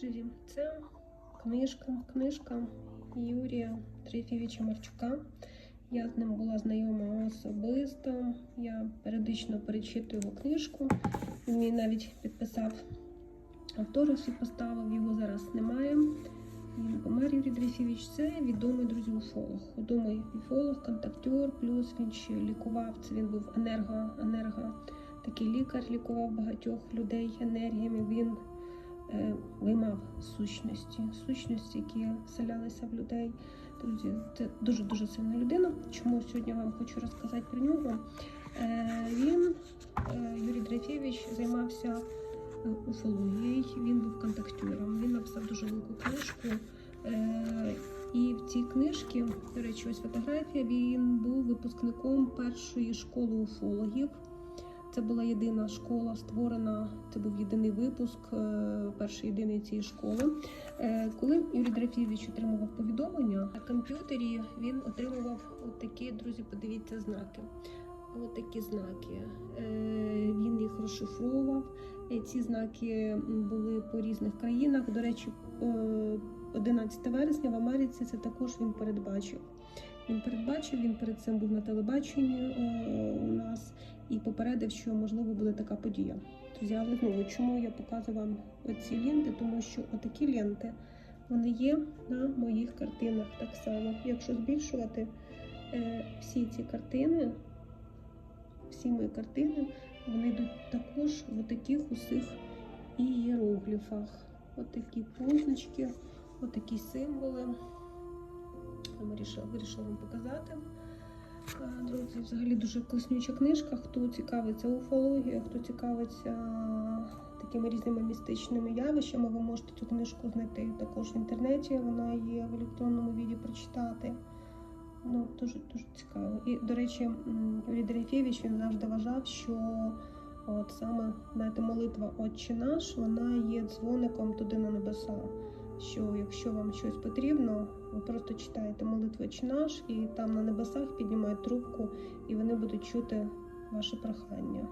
Друзі, це книжка, книжка Юрія Трефівича Марчука. Я з ним була знайома особисто. Я періодично перечитую його книжку. Він мені навіть підписав автограф і поставив, його зараз немає. Він помер Юрій Дрефівич. Це відомий друзі уфолог. Відомий уфолог, контактер, плюс він ще лікував. Це він був енерго, енерго такий лікар, лікував багатьох людей енергіями. Він е, виймав сущності, сущності, які вселялися в людей. Друзі, це дуже дуже сильна людина. Чому сьогодні вам хочу розказати про нього? Е, він, е, Юрій Дрефєвич, займався уфологією, він був контактером, він написав дуже велику книжку. І в цій книжці, до речі, ось фотографія, він був випускником першої школи уфологів. Це була єдина школа створена. Це був єдиний випуск, е, перший єдиний цієї школи. Е, Коли Юрій Драфєвич отримував повідомлення на комп'ютері, він отримував отакі, друзі, подивіться знаки. Ось такі знаки. Е, Він їх розшифровував. Ці знаки були по різних країнах. До речі, е, 11 вересня в Америці це також він передбачив. Він передбачив, він перед цим був на телебаченні е, у нас і попередив, що можливо буде така подія. Друзі, але знову чому я показую вам оці ленти? Тому що отакі ленти вони є на моїх картинах так само. Якщо збільшувати е, всі ці картини, всі мої картини, вони йдуть також в таких усіх ієрогліфах. Отакі позначки, отакі символи. Вирішила, вирішила вам показати. Е, Друзі, взагалі дуже класнюча книжка. Хто цікавиться уфологією, хто цікавиться такими різними містичними явищами, ви можете цю книжку знайти також в інтернеті. Вона є в електронному віді прочитати. Ну, дуже дуже цікаво. І, до речі, Юрій Дерефєвич він завжди вважав, що от саме знаєте, молитва Отче наш, вона є дзвоником туди на небеса. Що якщо вам щось потрібно, ви просто читаєте чи наш, і там на небесах піднімають трубку, і вони будуть чути ваше прохання.